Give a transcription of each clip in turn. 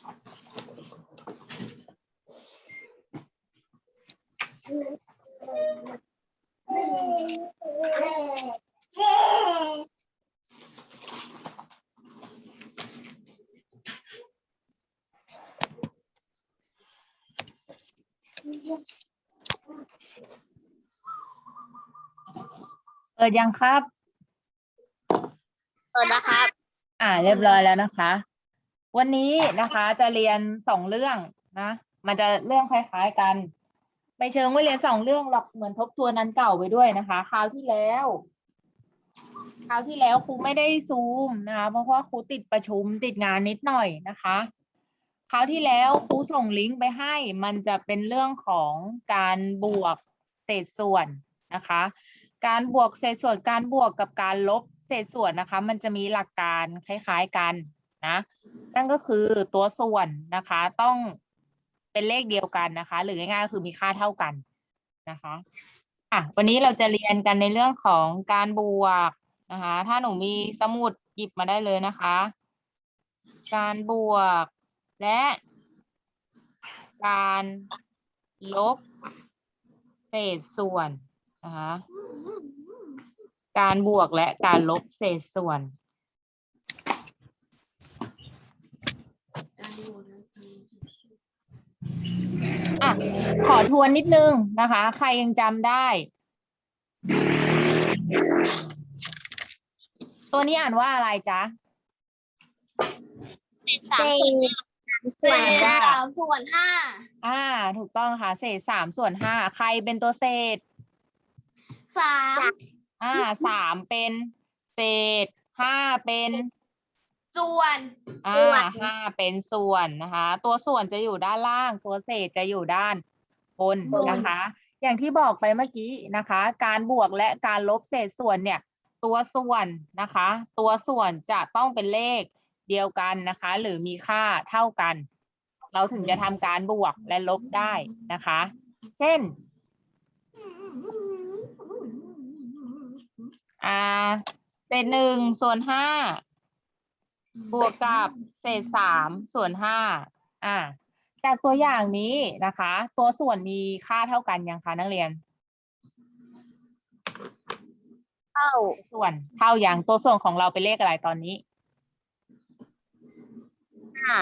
เปิดยังครับ เปิดนะครับ อ่า เรียบร้อยแล้วนะคะ วันนี้นะคะจะเรียนสองเรื่องนะ มันจะเรื่องคล้ายๆกัน ไม่เชิงว่าเรียนสองเรื่องหรอกเหมือนทบทวนนั้นเก่าไปด้วยนะคะ คราวที่แล้ว คราวที่แล้วครูไม่ได้ซูมนะคะ เพราะว่าครูติดประชุมติดงานนิดหน่อยนะคะ คราวที่แล้วครูส่งลิงก์ไปให้ มันจะเป็นเรื่องของการบวกเศษส่วนนะคะ การบวกเศษส่วนการบวกกับการลบเศษส่วนนะคะ มันจะมีหลักการคล้าย ๆกัน นะนั่นก็คือตัวส่วนนะคะต้องเป็นเลขเดียวกันนะคะ หรือง่ายๆก็คือมีค่าเท่ากันนะคะอะวันนี้เราจะเรียนกันในเรื่องของการบวกนะคะ ถ้าหนูมีสมุดหยิบมาได้เลยนะคะ การบวกและ การลบเศษส่วนนะคะการบวกและการลบเศษส่วน อะขอทวนนิดนึงนะคะ ใครยังจำได้ ตัวนี้อ่านว่าอะไรจ๊ะ เศษสามส่วนห้าเศษสามส่วนห้าอ่า ถูกต้องค่ะ เศษสามส่วนห้าใครเป็นตัวเศษ สามอ่าสามเป็น เศษห้าเป็น ส่วน อ่าห้าเป็นส่วนนะคะ ตัวส่วนจะอยู่ด้านล่าง ตัวเศษจะอยู่ด้านบน นะคะ อย่างที่บอกไปเมื่อกี้นะคะ การบวกและการลบเศษส่วนเนี่ย ตัวส่วนนะคะ ตัวส่วนจะต้องเป็นเลขเดียวกันนะคะ หรือมีค่าเท่ากัน เราถึงจะทำการบวกและลบได้นะคะ เช่น อ่าเศษหนึ่งส่วนห้า บวกกับเศษสามส่วนห้าอ่าจากตัวอย่างนี้นะคะ ตัวส่วนมีค่าเท่ากันยังคะนักเรียน เท่าส่วนเท่าอย่างตัวส่วนของเราเป็นเลขอะไรตอนนี้ห้า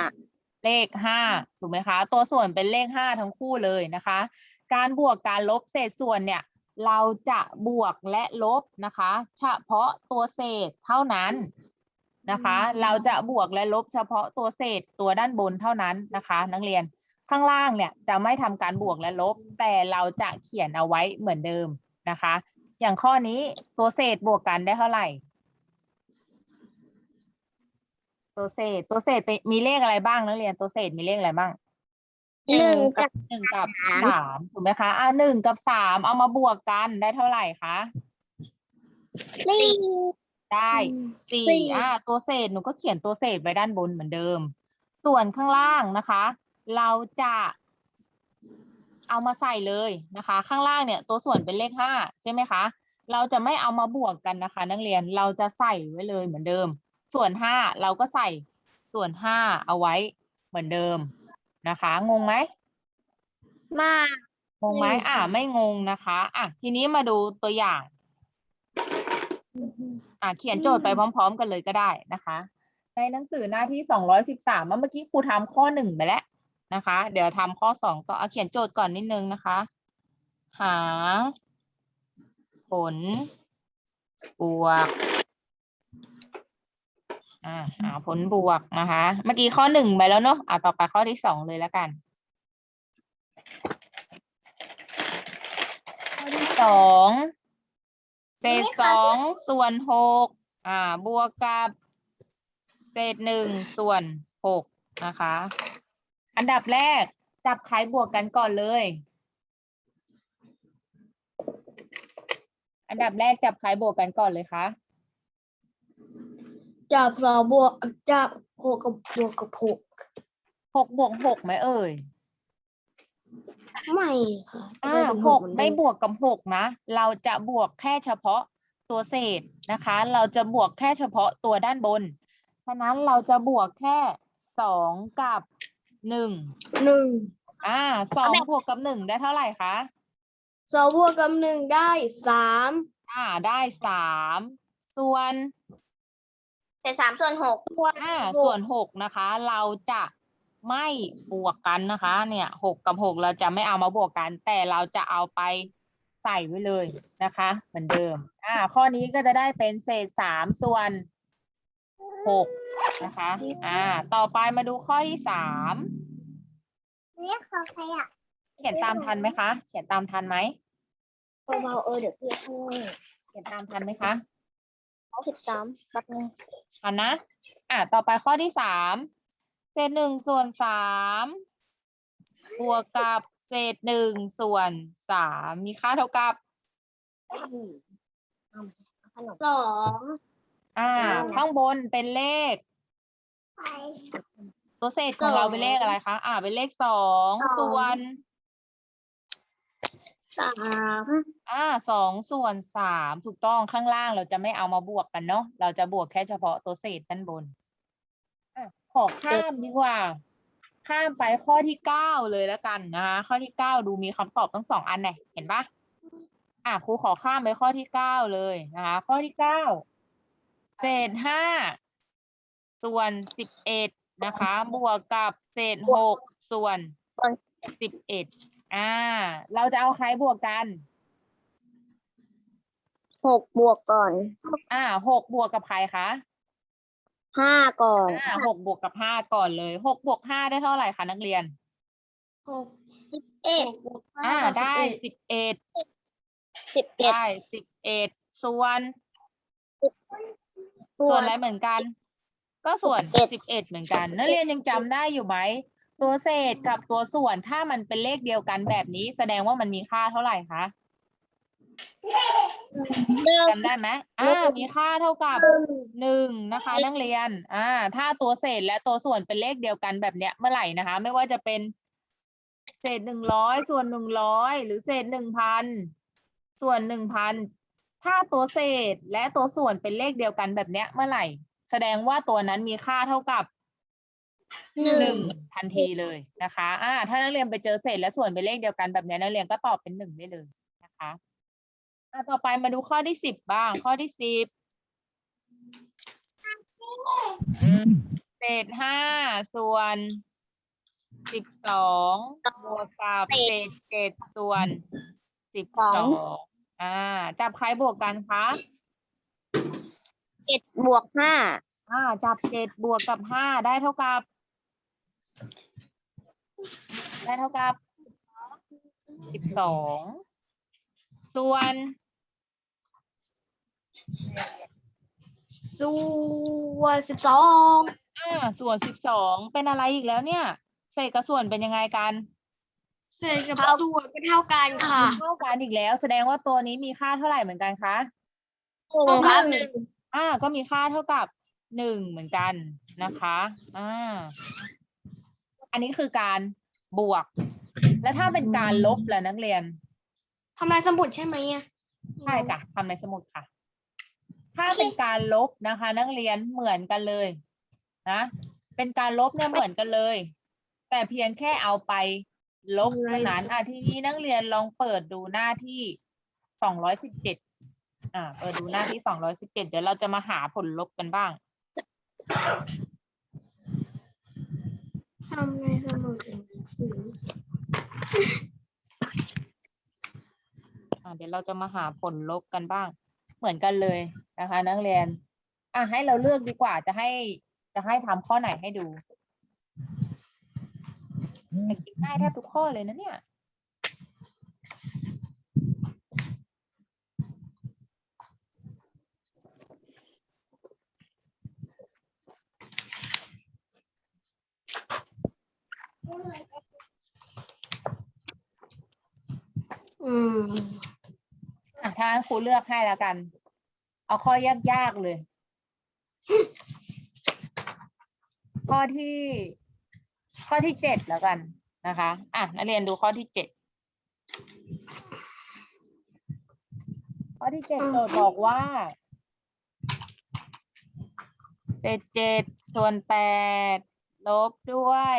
เลขห้าถูกไหมคะ ตัวส่วนเป็นเลขห้าทั้งคู่เลยนะคะ การบวกการลบเศษส่วนเนี่ย เราจะบวกและลบนะคะ เฉพาะตัวเศษเท่านั้น นะคะ เราจะบวกและลบเฉพาะตัวเศษตัวด้านบนเท่านั้นนะคะ นักเรียนข้างล่างเนี่ยจะไม่ทำการบวกและลบ แต่เราจะเขียนเอาไว้เหมือนเดิมนะคะ อย่างข้อนี้ตัวเศษบวกกันได้เท่าไหร่ ตัวเศษตัวเศษเป็นมีเลขอะไรบ้างนักเรียนตัวเศษมีเลขอะไรบ้างหนึ่งกับหนึ่งกับสามสามถูกไหมคะอ่าหนึ่งกับสามเอามาบวกกันได้เท่าไหร่คะสี่ ได้สี่สี่อ่าตัวเศษหนูก็เขียนตัวเศษไว้ด้านบนเหมือนเดิม ส่วนข้างล่างนะคะ เราจะเอามาใส่เลยนะคะ ข้างล่างเนี่ยตัวส่วนเป็นเลขห้าใช่ไหมคะ เราจะไม่เอามาบวกกันนะคะ นักเรียนเราจะใส่ไว้เลยเหมือนเดิม ส่วนห้าเราก็ใส่ส่วนห้าเอาไว้เหมือนเดิมนะคะ งงไหมมากงงไหมอืมอ่าไม่งงนะคะ อะทีนี้มาดูตัวอย่าง อะเขียนโจทย์ไปพร้อม ๆ กันเลยก็ได้นะคะ ในหนังสือหน้าที่สองร้อยสิบสามเมื่อกี้ครูทำข้อหนึ่งไปแล้วนะคะ เดี๋ยวทำข้อสองต่อเอาเขียนโจทย์ก่อนนิดนึงนะคะ หา ผลบวกอ่าหาผลบวกนะคะ เมื่อกี้ข้อหนึ่งไปแล้วเนอะอะต่อไปข้อที่สองเลยแล้วกัน ข้อที่สอง เศษสองส่วนหกอ่า บวกกับ เศษหนึ่งส่วนหกนะคะ อันดับแรกจับใครบวกกันก่อนเลย อันดับแรกจับใครบวกกันก่อนเลยคะจับสองบวกจับหกกับบวกกับหกหกบวกหกไหมเอ่ย ไม่ค่ะอ่าได้เป็นหกเอนไม่เดิบวกกับหกนะ เราจะบวกแค่เฉพาะตัวเศษนะคะ เราจะบวกแค่เฉพาะตัวด้านบน ฉะนั้นเราจะบวกแค่สองกับหนึ่งหนึ่งอ่าสองบวกกับหนึ่งได้เท่าไหร่คะสองบวกกับหนึ่งได้สามอ่าได้สามส่วนเศษสามส่วนหกส่วนอ่าหกส่วนหกนะคะ เราจะ ไม่บวกกันนะคะ เนี่ยหกกับหกเราจะไม่เอามาบวกกัน แต่เราจะเอาไปใส่ไว้เลยนะคะ เหมือนเดิม อ่า ข้อนี้ก็จะได้เป็นเศษสามส่วนหกนะคะ อ่า ต่อไปมาดูข้อที่สามนี่คือใครอะเขียนตามทันไหมคะ เขียนตามทันไหมเบาๆเออเดี๋ยวพี่ให้เขียนตามทันไหมคะเอาสิบสามแป๊บนึงทันนะ อ่าต่อไปข้อที่สามเศ ษหนึ่งส่วนสามบวกกับเศษหนึ่งส่วนสามมีค่าเท่ากับ สองอ่า ข้างบนเป็นเลข ตัวเศษของเราเป็นเลขอะไรคะ อ่า เป็นเลขสองส่วน สามอ่าสองส่วนสามถูกต้องข้างล่างเราจะไม่เอามาบวกกันเนาะเราจะบวกแค่เฉพาะตัวเศษด้านบนอะ ขอข้ามดีกว่า ข้ามไปข้อที่เก้าเลยแล้วกันนะคะข้อที่เก้าดูมีคำตอบทั้งสองอันเนี่ยเห็นปะอะครูขอข้ามไปข้อที่เก้าเลยนะคะ ข้อที่เก้าเศษห้าส่วนสิบเอ็ดนะคะ บวกกับเศษหกส่วนสิบเอ็ดอ่า เราจะเอาใครบวกกันหกบวกก่อน อ่าหกบวกกับใครคะ ห้าก่อนอ่าหกบวกกับห้าก่อนเลยหกบวกห้าได้เท่าไหร่คะนักเรียน หกเอ็ดหกบวกห้าอ่ากับได้สิบเอ็ดสิบเอ็ดสิบเอ็ดได้สิบเอ็ดส่วน ส่ส่ววนน อะไรเหมือนกัน ก็ส่วน11 สิบเอ็ดเหมือนกัน นักเรียนยังจำได้อยู่ไหม ตัวเศษกับตัวส่วนถ้ามันเป็นเลขเดียวกันแบบนี้ แสดงว่ามันมีค่าเท่าไหร่คะหนึ่ง จำได้ไหมอ่ามีค่าเท่ากับหนึ่งนะคะ นักเรียน อ่า ถ้าตัวเศษและตัวส่วนเป็นเลขเดียวกันแบบเนี้ยเมื่อไหร่นะคะ ไม่ว่าจะเป็นเศษหนึ่งร้อยส่วนหนึ่งร้อยหรือเศษหนึ่งพันส่วนหนึ่งพันถ้าตัวเศษและตัวส่วนเป็นเลขเดียวกันแบบเนี้ยเมื่อไหร่ แสดงว่าตัวนั้นมีค่าเท่ากับหนึ่หนึ่งงทันทีเลยนะคะ อ่า ถ้านักเรียนไปเจอเศษและส่วนเป็นเลขเดียวกันแบบเนี้ยนักเรียนก็ตอบเป็นหนึ่งได้เลยนะคะ อ่าต่อไปมาดูข้อที่สิบบ้าง ข้อที่สิบเศษห้าส่วนสิบสองบวกกับเศษเจ็ดส่วนสิบสองอ่า จับใครบวกกันคะเจ็ดบวกห้าอ่า จับเจ็ดบวกกับห้าได้เท่ากับ ได้เท่ากับสิบสอง ส่วน ส่วนสิบสองอ่าส่วนสิบสองเป็นอะไรอีกแล้วเนี่ย เศษกับส่วนเป็นยังไงกัน เศษกับส่วนก็เท่ากันค่ะเท่ากันอีกแล้ว แสดงว่าตัวนี้มีค่าเท่าไหร่เหมือนกันคะหนึ่งเท่าคกัรันบหนึ่งอ่า ก็มีค่าเท่ากับหนึ่งเหมือนกันนะคะอ่าอันนี้คือการบวก แล้วถ้าเป็นการลบล่ะนักเรียน ทำลายสมุดใช่ไหมอะใช่จ้ะทำในสมุดค่ะ ถ้าเป็นการลบนะคะ นักเรียนเหมือนกันเลยนะเป็นการลบเนี่ยเหมือนกันเลย แต่เพียงแค่เอาไปลบเท่านั้นอะทีนี้นักเรียนลองเปิดดูหน้าที่สองร้อยสิบเจ็ดอ่าเปิดดูหน้าที่สองร้อยสิบเจ็ดเดี๋ยวเราจะมาหาผลลบกันบ้างทำในสมุดหนังสืออ่า เดี๋ยวเราจะมาหาผลลบกันบ้าง เหมือนกันเลยนะคะ นักเรียน อะให้เราเลือกดีกว่าจะให้จะให้ทำข้อไหนให้ดูแต่กินได้แทบทุกข้อเลยนะเนี่ยอืม อะถ้าครูเลือกให้แล้วกัน เอาข้อยากๆเลย ข้อที่ ข้อที่เจ็ดแล้วกันนะคะ อะนักเรียนดูข้อที่เจ็ดข้อที่เจ็ดโจทย์บอกว่าเศษเจ็ดส่วนแปดลบด้วย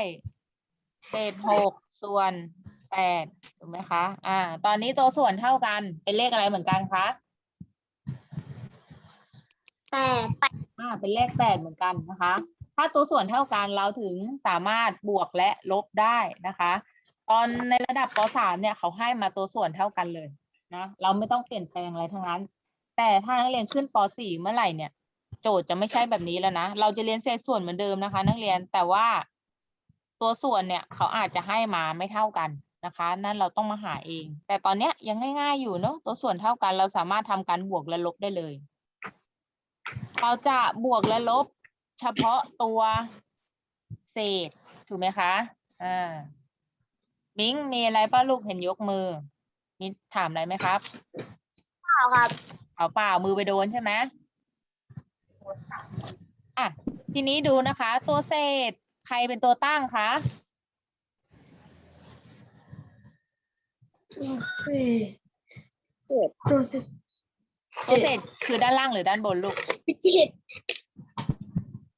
เศษหกส่วน แปดถูกไหมคะ อ่า ตอนนี้ตัวส่วนเท่ากันเป็นเลขอะไรเหมือนกันคะแปดอ่า เป็นเลขแปดเหมือนกันนะคะ ถ้าตัวส่วนเท่ากันเราถึงสามารถบวกและลบได้นะคะ ตอนในระดับป .3 เนี่ยเขาให้มาตัวส่วนเท่ากันเลยนะเราไม่ต้องเปลี่ยนแปลงอะไรทั้งนั้น แต่ถ้านักเรียนขึ้นป .4 เมื่อไหร่เนี่ย โจทย์จะไม่ใช่แบบนี้แล้วนะ เราจะเรียนเศษส่วนเหมือนเดิมนะคะ นักเรียนแต่ว่าตัวส่วนเนี่ยเขาอาจจะให้มาไม่เท่ากัน นะคะ นั่นเราต้องมาหาเอง แต่ตอนเนี้ยยังง่าย ๆ อยู่เนาะตัวส่วนเท่ากันเราสามารถทำการบวกและลบได้เลย เราจะบวกและลบ เฉพาะตัวเศษถูกไหมคะอ่ามิ้งมีอะไรป้าลูกเห็นยกมือมีถามอะไรไหมครับเปล่าครับเอาเปล่ามือไปโดนใช่ไหมอะทีนี้ดูนะคะ ตัวเศษใครเป็นตัวตั้งคะ ตัวสิตัวเศษคือด้านล่างหรือด้านบนลูกเจ็ด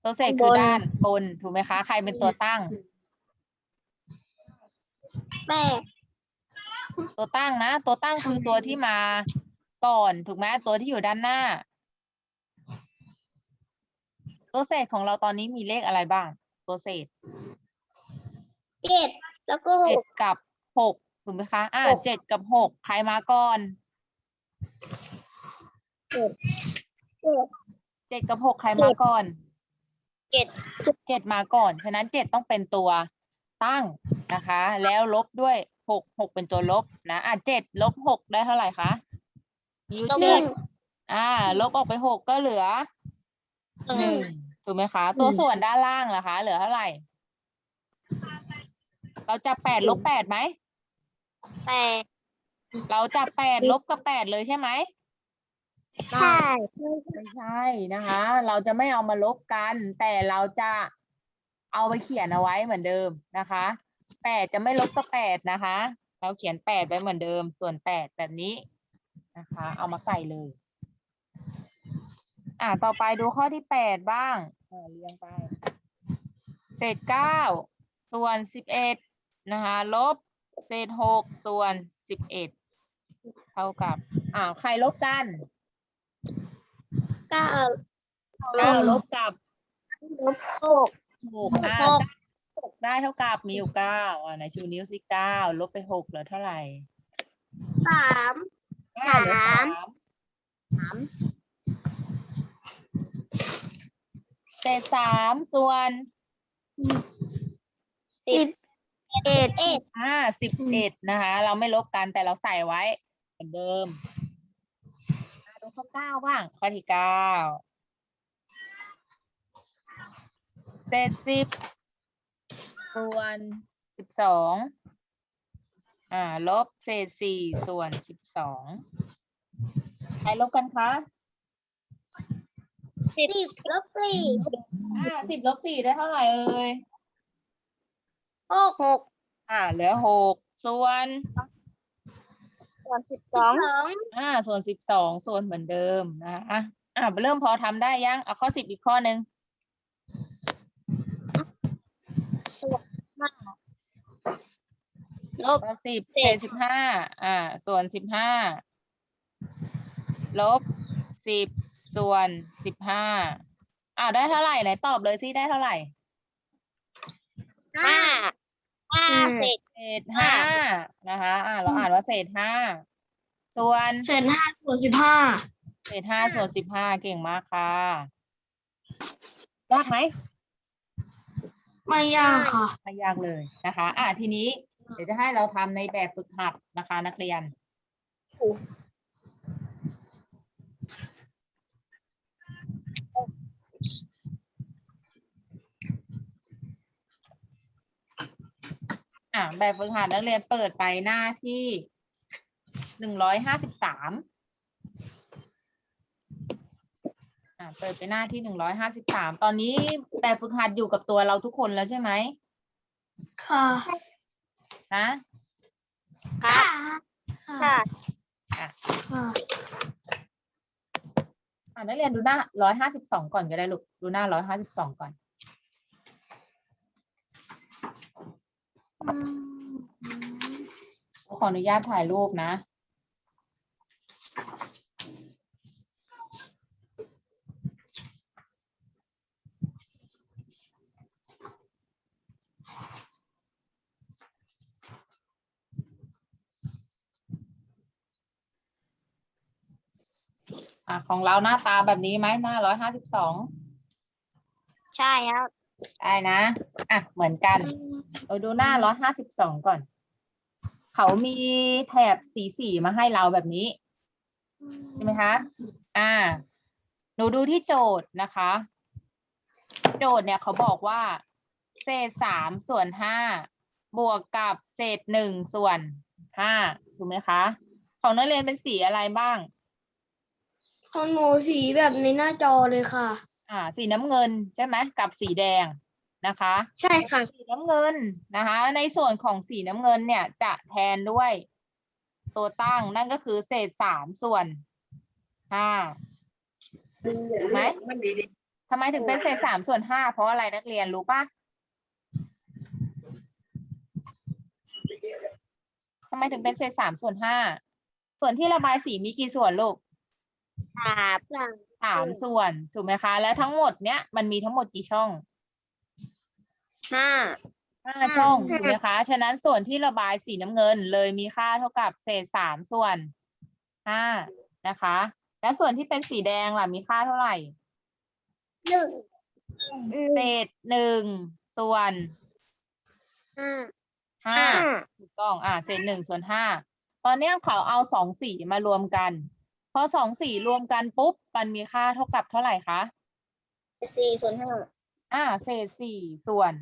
ตัวเศษคือด้านบนถูกไหมคะ ใครเป็นตัวตั้งแปดตัวตั้งนะ ตัวตั้งคือตัวที่มาก่อนถูกไหมตัวที่อยู่ด้านหน้า ตัวเศษของเราตอนนี้มีเลขอะไรบ้าง ตัวเศษเจ็ดแล้วก็หเจ็กดกับหก ถูกไหมคะอ่าหก เจ็ดกับหกใครมาก่อนเจ็ด เจ็ดกับหกใครมาก่อนเจ็ด เจ็ดมาก่อน ฉะนั้นเจ็ดต้องเป็นตัวตั้งนะคะ แล้วลบด้วยหกหกเป็นตัวลบนะอะเจ็ดลบหกได้เท่าไหร่คะมีอยู่หเจ็นึ่ดงอ่า ลบออกไปหกก็เหลือหหนึ่นึ่ง งถูกไหมคะ ตัวส่วนด้านล่างล่ะคะ เหลือเท่าไหร่ เราจับแปดลบแปดไหม แปดเราจับแปดลบกับแปดเลยใช่ไหมใช่ไม่ใช่นะคะ เราจะไม่เอามาลบกัน แต่เราจะเอาไปเขียนเอาไว้เหมือนเดิมนะคะแปดจะไม่ลบกับแปดนะคะ เราเขียนแปดไว้เหมือนเดิม ส่วนแปดแบบนี้นะคะ เอามาใส่เลย อ่าต่อไปดูข้อที่แปดบ้างเออเรียงไป เศษเก้าส่วนสิบเอ็ดนะคะ ลบ เศษหกส่วนสิบเอ็ดเท่ากับอ่าวใครลบกันเก้าเก้าลบกับลบหกหกอ่าหกหกได้เท่ากับมีอยู่เก้าอ่าไหนชูนิ้วสิเก้าลบไปหกเหลือเท่าไหร่สามอ่าเหลือสาสามมสามเศษสามส่วนสิบ เอ็ดเอ็ดอ่าสิบเอ็ดนะคะ เราไม่ลบกันแต่เราใส่ไว้ เหมือนเดิมอ่าดูข้อเก้าบ้าง ข้อที่เก้าเศษสิบส่วนสิบสองอ่า ลบเศษสี่ส่วนสิบสองใครลบกันคะสิบลบสี่อ่าสิบลบสี่ได้เท่าไหร่เอ่ย หกหกอ่าเหลือหกส่วนส่วนสิบสองอ่า ส่วนสิบสองส่วนเหมือนเดิมนะคะอะอ่าเริ่มพอทำได้ยังเอาข้อสิบอีกข้อหนึ่งส่วนห้าลบ ข้อสิบเศเศษษสิบห้าอ่า ส่วนสิบห้าลบสิบส่วนสิบห้าอ่าได้เท่าไหร่ไหนตอบเลยสิได้เท่าไหร่ ห้า ห้าเศษ เศษห้านะคะอ่าเราอ่านว่าเศษห้าส่วนเศษห้าส่วนสิบห้าเศษห้าส่วนสิบห้าเก่งมากค่ะยากไหมไม่ยากค่ะ ไม่ยากเลยนะคะ อ่าทีนี้ เดี๋ยวจะให้เราทำในแบบฝึกหัดนะคะ นักเรียน อ่าแบบฝึกหัดนักเรียนเปิดไปหน้าที่หนึ่งร้อยห้าสิบสามอ่าเปิดไปหน้าที่หนึ่งร้อยห้าสิบสามตอนนี้แบบฝึกหัดอยู่กับตัวเราทุกคนแล้วใช่ไหมค่ะนะครับค่ะค่ะอ่านักเรียนดูหน้าร้อยห้าสิบสองก่อนก็ได้ลูกดูหน้าร้อยห้าสิบสองก่อน ขออนุญาตถ่ายรูปนะ อะของเราหน้าตาแบบนี้ไหมหน้าร้อยห้าสิบสองใช่ครับ ได้นะ อะ เหมือนกัน เราดูหน้าร้อยห้าสิบสองก่อน เขามีแถบสีสีมาให้เราแบบนี้ ใช่ไหมคะ อ่า หนูดูที่โจทย์นะคะ โจทย์เนี่ยเขาบอกว่า เศษสามส่วนห้าบวกกับเศษหนึ่งส่วนห้าถูกไหมคะ ของนักเรียนเป็นสีอะไรบ้าง ของหนูสีแบบในหน้าจอเลยค่ะ อ่า สีน้ำเงินใช่ไหมกับสีแดง นะคะ ใช่ค่ะ สีน้ำเงินนะคะ ในส่วนของสีน้ำเงินเนี่ยจะแทนด้วย ตัวตั้งนั่นก็คือเศษสามส่วนห้าไหมทำไมถึงเป็นเศษสามส่วนห้าเพราะอะไรนักเรียนรู้ปะทำไมถึงเป็นเศษสามส่วนห้าส่วนที่ระบายสีมีกี่ส่วนลูกครับสามส่วน ถูกไหมคะ แล้วทั้งหมดเนี้ยมันมีทั้งหมดกี่ช่อง ห้า ห้าอ่าช่องค่ะถูกไหมคะ ฉะนั้นส่วนที่ระบายสีน้ำเงินเลยมีค่าเท่ากับเศษสามส่วนห้านะคะ แล้วส่วนที่เป็นสีแดงล่ะมีค่าเท่าไหร่ หนึ่งเศษหนึ่งส่วนห้าห้า ห้า ถูกต้อง อ่า เศษหนึ่งส่วนห้า ตอนเนี้ยเขาเอาสองสีมารวมกัน พอสองสีรวมกันปุ๊บ มันมีค่าเท่ากับเท่าไหร่คะ สี่ส่วนห้า อ่า เศษสี่ส่วน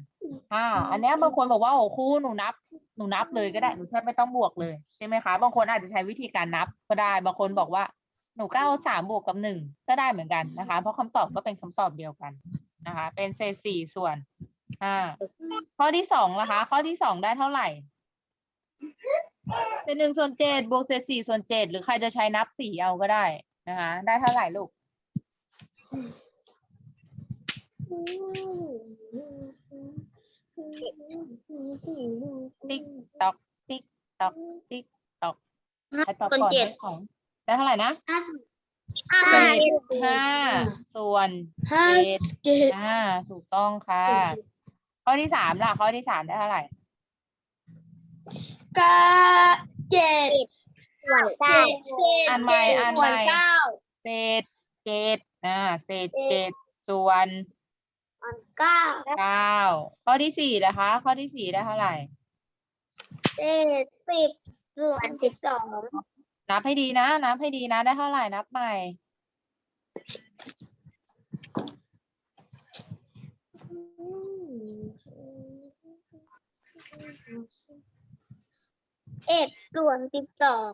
ห้าอันเนี้ยบางคนบอกว่าโอ้ครูหนูนับ หนูนับเลยก็ได้หนูแทบไม่ต้องบวกเลยใช่ไหมคะบางคนอาจจะใช้วิธีการนับก็ได้ บางคนบอกว่าหนูก็เอาสามบวกกับหนึ่งก็ได้เหมือนกันนะคะ เพราะคำตอบก็เป็นคำตอบเดียวกันนะคะ เป็นเศษสี่ส่วนห้าข้อที่สองนะคะ ข้อที่สองได้เท่าไหร่เศษหนึ่งส่วนเจ็ดบวกเศษสี่ส่วนเจ็ดหรือใครจะใช้นับสี่เอาก็ได้นะคะ ได้เท่าไหร่ลูก ติ๊กตอกติ๊กตอกติ๊กตอกใครตอบส่วนก่อนเจ็ดได้ของได้เท่าไหร่นะห้าเศษห้าส่วนห้าเจ็ดเจ็ดอ่าถูกต้องค่ะ ข้อที่สามล่ะ ข้อที่สามได้เท่าไหร่เก้าเจ็ดส่วนเก้าเจ็ดอ่านใหม่อ่านใหม่ส่วนเก้าเศษเจ็ดอ่าเศษเจ็ดส่วน เก้าเก้าข้อที่สี่นะคะ ข้อที่สี่ได้เท่าไหร่เศษสิบส่วนสิบสองนับให้ดีนะ นับให้ดีนะ ได้เท่าไหร่นับใหม่เอ็ดส่วนสิบสอง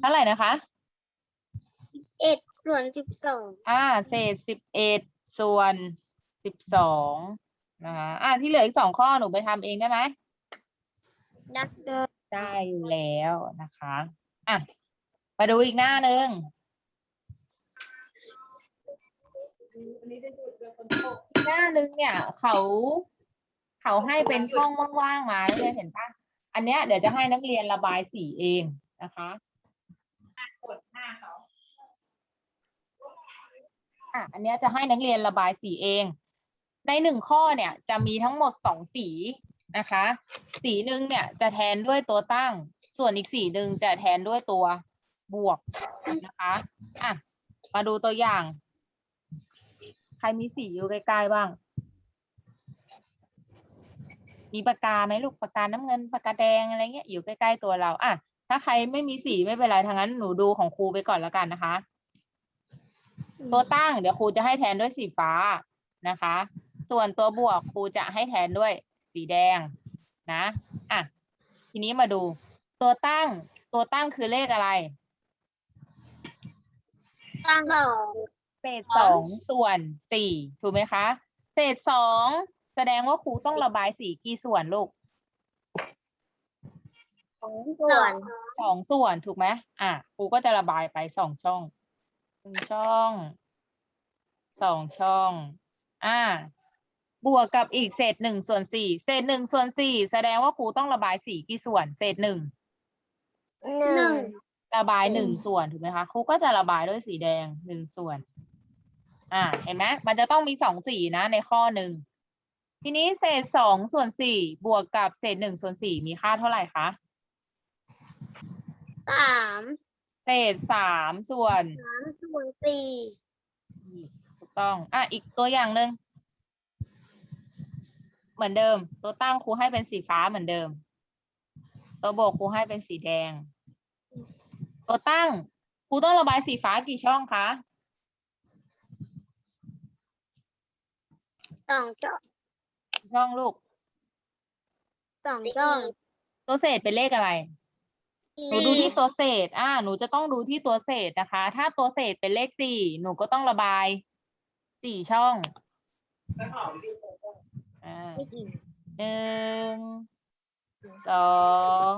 เท่าไหร่นะคะเอ็ดส่วนสิบสองอ่า เศษสิบเอ็ดส่วน สิบสองนะคะอ่าที่เหลืออีกสองข้อหนูไปทำเองได้ไหมนับได้อยู่แล้วนะคะอะมาดูอีกหน้าหนึ่งหน้าหนึ่งเนี่ย เขาเขาให้เป็นช่องว่างๆมานักเรียนเห็นปะอันเนี้ยเดี๋ยวจะให้นักเรียนระบายสีเองนะคะอะอันเนี้ยจะให้นักเรียนระบายสีเอง ในหนึ่งข้อเนี่ยจะมีทั้งหมดสองสีนะคะ สีหนึ่งเนี่ยจะแทนด้วยตัวตั้ง ส่วนอีกสีหนึ่งจะแทนด้วยตัวบวกนะคะอะมาดูตัวอย่าง ใครมีสีอยู่ใกล้ๆบ้าง มีปากกาไหมลูกปากกาน้ำเงินปากกาแดงอะไรเงี้ยอยู่ใกล้ๆตัวเราอะถ้าใครไม่มีสีไม่เป็นไรทางนั้นหนูดูของครูไปก่อนแล้วกันนะคะ ตัวตั้งเดี๋ยวครูจะให้แทนด้วยสีฟ้านะคะ ส่วนตัวบวกครูจะให้แทนด้วยสีแดงนะอะทีนี้มาดู ตัวตั้งตัวตั้งคือเลขอะไร ตั้งสองเศษสองส่วนสี่ถูกไหมคะเศษสองแสดงว่าครูต้องระบายสีกี่ส่วนลูกสองส่วนสองส่วนถูกไหมอะครูก็จะระบายไปสองช่องหนึ่งช่องสองช่อง อ่า บวกกับอีกเศษหนึ่งส่วนสี่เศษหนึ่งส่วนสี่แสดงว่าครูต้องระบายสีกี่ส่วน เศษหนึ่งหนึ่งระบายหนึ่งส่วนถูกไหมคะครูก็จะระบายด้วยสีแดงหนึ่งส่วน อ่า เห็นไหมมันจะต้องมีสองสีนะในข้อหนึ่งทีนี้เศษสองส่วนสี่บวกกับเศษหนึ่งส่วนสี่มีค่าเท่าไหร่คะสามเศษสามส่วนสามส่วนสี่ถูกต้อง อะ อีกตัวอย่างหนึ่ง เหมือนเดิม ตัวตั้งครูให้เป็นสีฟ้าเหมือนเดิม ตัวโบกครูให้เป็นสีแดง ตัวตั้งครูต้องระบายสีฟ้ากี่ช่องคะสองช่องกี่ช่องลูกสองช่องตัวเศษเป็นเลขอะไรหนูดูที่ตัวเศษ อ่า หนูจะต้องดูที่ตัวเศษนะคะ ถ้าตัวเศษเป็นเลขสี่ หนูก็ต้องระบายสี่ช่อง อ่าหนึ่งสอง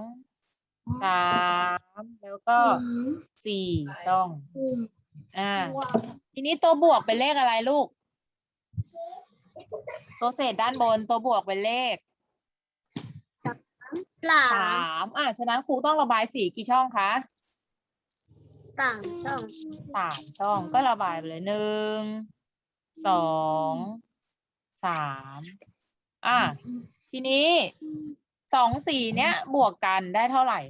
สามแล้วก็สี่ช่อง อ่า ทีนี้ตัวบวกเป็นเลขอะไรลูก ตัวเศษด้านบนตัวบวกเป็นเลขสาสามมอ่าฉะนั้นครูต้องระบายสีกี่ช่องคะสามช่องสามช่องก็ระบายไปเลยหนึ่งสองสาม อะทีนี้สองสีเนี้ยบวกกันได้เท่าไหร่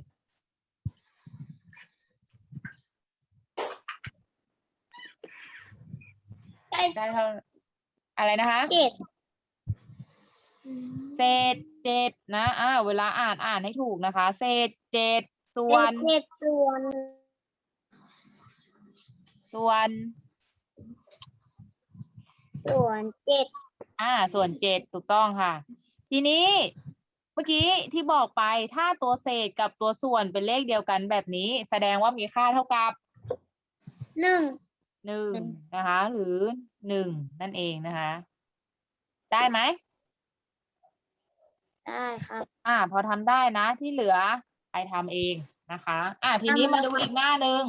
ได้เท่าอะไรนะคะเจ็ดเศษเจ็ดนะอ่าเวลาอ่านอ่านให้ถูกนะคะ เศษเจ็ดส่วนเจ็ดส่วนส่วนส่วนเจ็ด อ่า ส่วนเจ็ดถูกต้องค่ะ ทีนี้เมื่อกี้ที่บอกไปถ้าตัวเศษกับตัวส่วนเป็นเลขเดียวกันแบบนี้ แสดงว่ามีค่าเท่ากับหนึ่งหนึ่งนะคะ หรือหนึ่งนั่นเองนะคะ ได้ไหมได้ครับ อ่า พอทำได้นะที่เหลือไปทำเองนะคะ อ่าทีนี้มาดูอีกหน้าหนึ่ง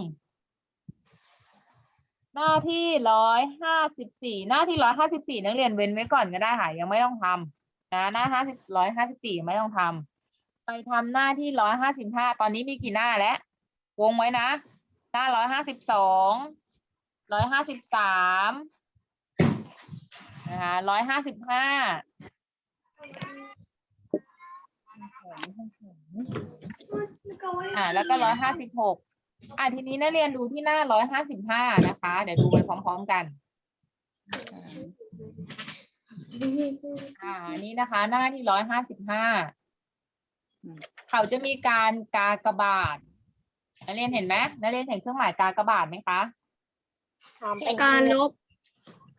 หน้าที่ร้อยห้าสิบสี่หน้าที่ร้อยห้าสิบสี่นักเรียนเว้นไว้ก่อนก็ได้ค่ะยังไม่ต้องทำนะหน้าห้าสิบร้อยห้าสิบสี่ไม่ต้องทำไปทำหน้าที่ร้อยห้าสิบห้าตอนนี้มีกี่หน้าแล้ววงไว้นะ หน้าร้อยห้าสิบสองร้อยห้าสิบสามนะคะร้อยห้าสิบห้าอ่าแล้วก็ร้อยห้าสิบหก อ่าทีนี้นักเรียนดูที่หน้าร้อยห้าสิบห้านะคะ เดี๋ยวดูไปพร้อม ๆ กันอ่านี่นะคะ หน้าที่ร้อยห้าสิบห้าเขาจะมีการกากบาทนักเรียนเห็นไหมนักเรียนเห็นเครื่องหมายกากบาทไหมคะการลบ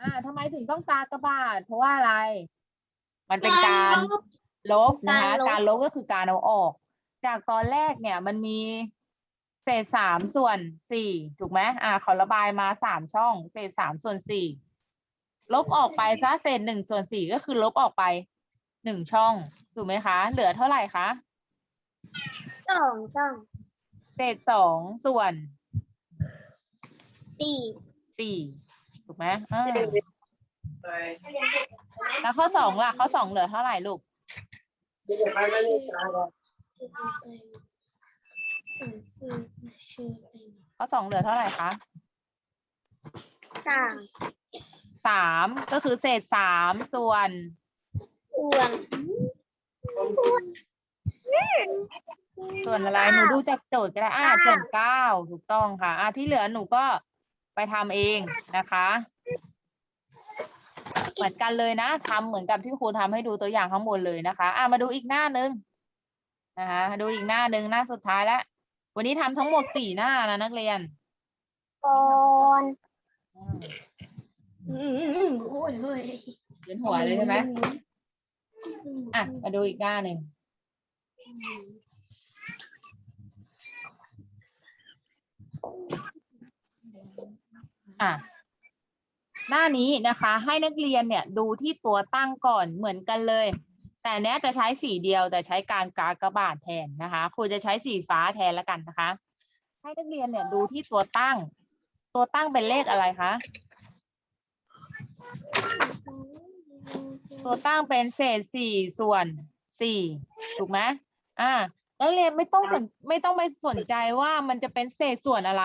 อ่าทำไมถึงต้องกากบาทเพราะว่าอะไร มันเป็นการลบนะคะการลบการลบก็คือการเอาออก จากตอนแรกเนี่ยมันมี เศษสามส่วนสี่ถูกไหมอ่าเขาระบายมาสามช่อง เศษสามส่วนสี่ลบออกไปซะเศษหนึ่งส่วนสี่ก็คือลบออกไปหนึ่งช่องถูกไหมคะ เหลือเท่าไหร่คะสองช่องเศษสองส่วนสี่สี่ถูกไหมเออแล้วข้อสองล่ะข้อสองเหลือเท่าไหร่ลูก ข้อสองเหลือเท่าไหร่คะสามสามก็คือเศษสามส่วน ส่วนส่วนอะไรหนูดูจากโจทย์ก็ได้อ่าส่วนเก้าถูกต้องค่ะ อ่าที่เหลือหนูก็ไปทำเองนะคะ เหมือนกันเลยนะทำเหมือนกับที่ครูทำให้ดูตัวอย่างข้างบนเลยนะคะ อ่ามาดูอีกหน้านึงนะคะดูอีกหน้านึงหน้าสุดท้ายแล้ว วันนี้ทำทั้งหมดสี่หน้านะนักเรียนก่อนอืมอืมโอ้ยเฮ้ยเวียนหัวเลยใช่ไหมอะมาดูอีกหน้าหนึ่งอะหน้านี้นะคะ ให้นักเรียนเนี่ยดูที่ตัวตั้งก่อนเหมือนกันเลย แต่เนี้ยจะใช้สีเดียวแต่ใช้การกากบาทแทนนะคะครูจะใช้สีฟ้าแทนแล้วกันนะคะ ให้นักเรียนเนี่ยดูที่ตัวตั้ง ตัวตั้งเป็นเลขอะไรคะตัวตั้งเป็นเศษสี่ส่วนสี่ถูกไหมอ่านักเรียนไม่ต้องไม่ต้องไปสนใจว่ามันจะเป็นเศษส่วนอะไร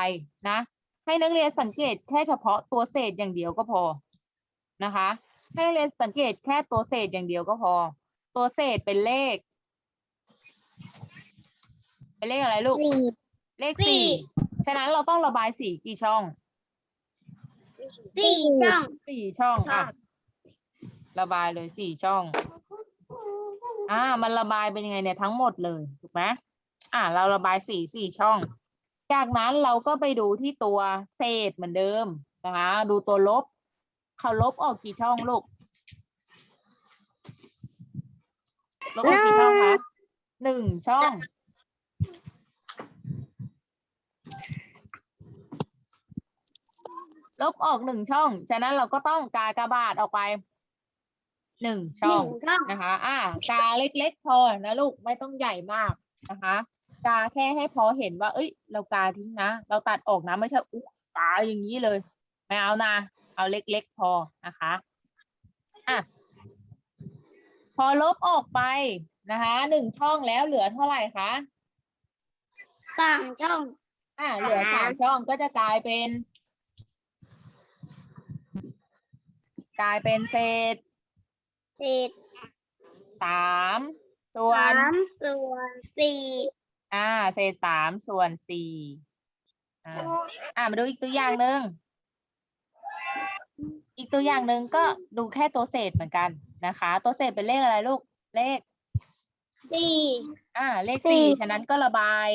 นะ ให้นักเรียนสังเกตแค่เฉพาะตัวเศษอย่างเดียวก็พอนะคะ ให้นักเรียนสังเกตแค่ตัวเศษอย่างเดียวก็พอ ตัวเศษเป็นเลข เป็นเลขอะไรลูก สี่เลขสี่สี่ฉะนั้นเราต้องระบายสีกี่ช่องสี่ช่อง สี่ช่องอะ ระบายเลยสี่ช่อง อ่า มันระบายเป็นยังไงเนี่ยทั้งหมดเลยถูกไหมอ่าเราระบายสีสี่ช่อง จากนั้นเราก็ไปดูที่ตัวเศษเหมือนเดิมนะคะ ดูตัวลบ เขาลบออกกี่ช่องลูก ลบออกกี่ช่องคะหนึ่งช่อง ลบออกหนึ่งช่อง ฉะนั้นเราก็ต้องกากบาทออกไปหนึ่งหช่องนึ่งช่อง นะคะ อ่ากาเล็กๆพอนะลูกไม่ต้องใหญ่มากนะคะ กาแค่ให้พอเห็นว่า เอ้ย เรากาทิ้งนะ เราตัดออกนะไม่ใช่อุ๊ยกาอย่างนี้เลย ไม่เอานะ เอาเล็กๆพอนะคะ อะ พอลบออกไปนะคะหนึ่งช่องแล้วเหลือเท่าไหร่คะสองช่อง อ่าเหลือสามสามช่องก็จะกลายเป็น กลายเป็นเศษเศษสามส่วสานมส่วนสี่อ่า เศษสามส่วนสี่อ่าอ่ามาดูอีกตัวอย่างหนึ่งอีกตัวอย่างหนึ่งก็ดูแค่ตัวเศษเหมือนกัน นะคะ ตัวเศษเป็นเลขอะไรลูก เลข สี่อ่า เลขสี่สี่ ฉะนั้นก็ระบาย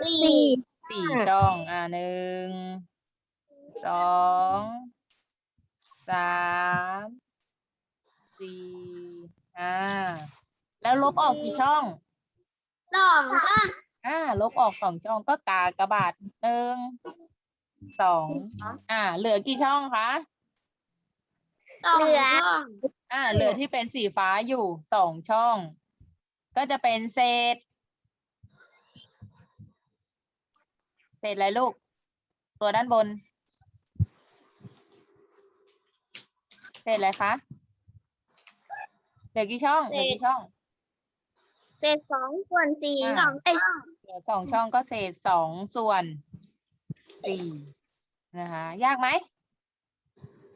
สี่สี่ช่อง อ่าหนึ่ง สอง สาม สี่อ่า แล้วลบออกกี่ช่อง สองช่องอ่า ลบออกสองช่องก็กากระบาดหนึ่ง สอง อ่า เหลือกี่ช่องคะ สองช่อง อ่าเหลือที่เป็นสีฟ้าอยู่สองช่อง ก็จะเป็นเศษ เศษอะไรลูก ตัวด้านบน เศษอะไรคะเหลือกี่ช่องเหลือกี่ช่องเศษสองส่วนสี่อ่าสองเอ้ยเหลือสองช่องก็เศษสองส่วนสี่นะคะ ยากไหม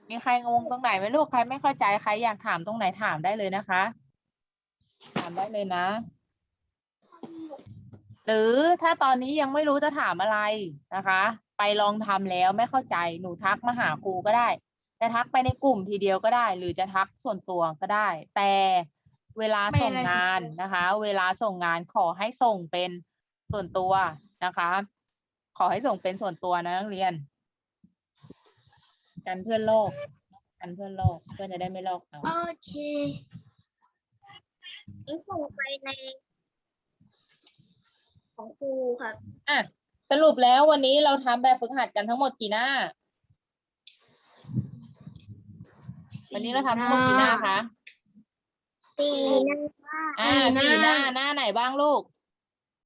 มีใครงงตรงไหนไหมลูกใครไม่เข้าใจใครอยากถามตรงไหนถามได้เลยนะคะ ถามได้เลยนะ หรือถ้าตอนนี้ยังไม่รู้จะถามอะไรนะคะ ไปลองทำแล้วไม่เข้าใจหนูทักมาหาครูก็ได้ จะทักไปในกลุ่มทีเดียวก็ได้ หรือจะทักส่วนตัวก็ได้ แต่เวลาส่งงานนะคะ เวลาส่งงานขอให้ส่งเป็นส่วนตัวนะคะ ขอให้ส่งเป็นส่วนตัวนะนักเรียน กันเพื่อนโลกกันเพื่อนโลกเพื่อนจะได้ไม่ลอกเอาโอเคนี่ส่งไปในของครูครับอะสรุปแล้ววันนี้เราทำแบบฝึกหัดกันทั้งหมดกี่หน้า วันนี้เราทำทั้งหมดกี่หน้าคะสี่หน้าอ่าสี่หน้าหน้าไหนบ้างลูก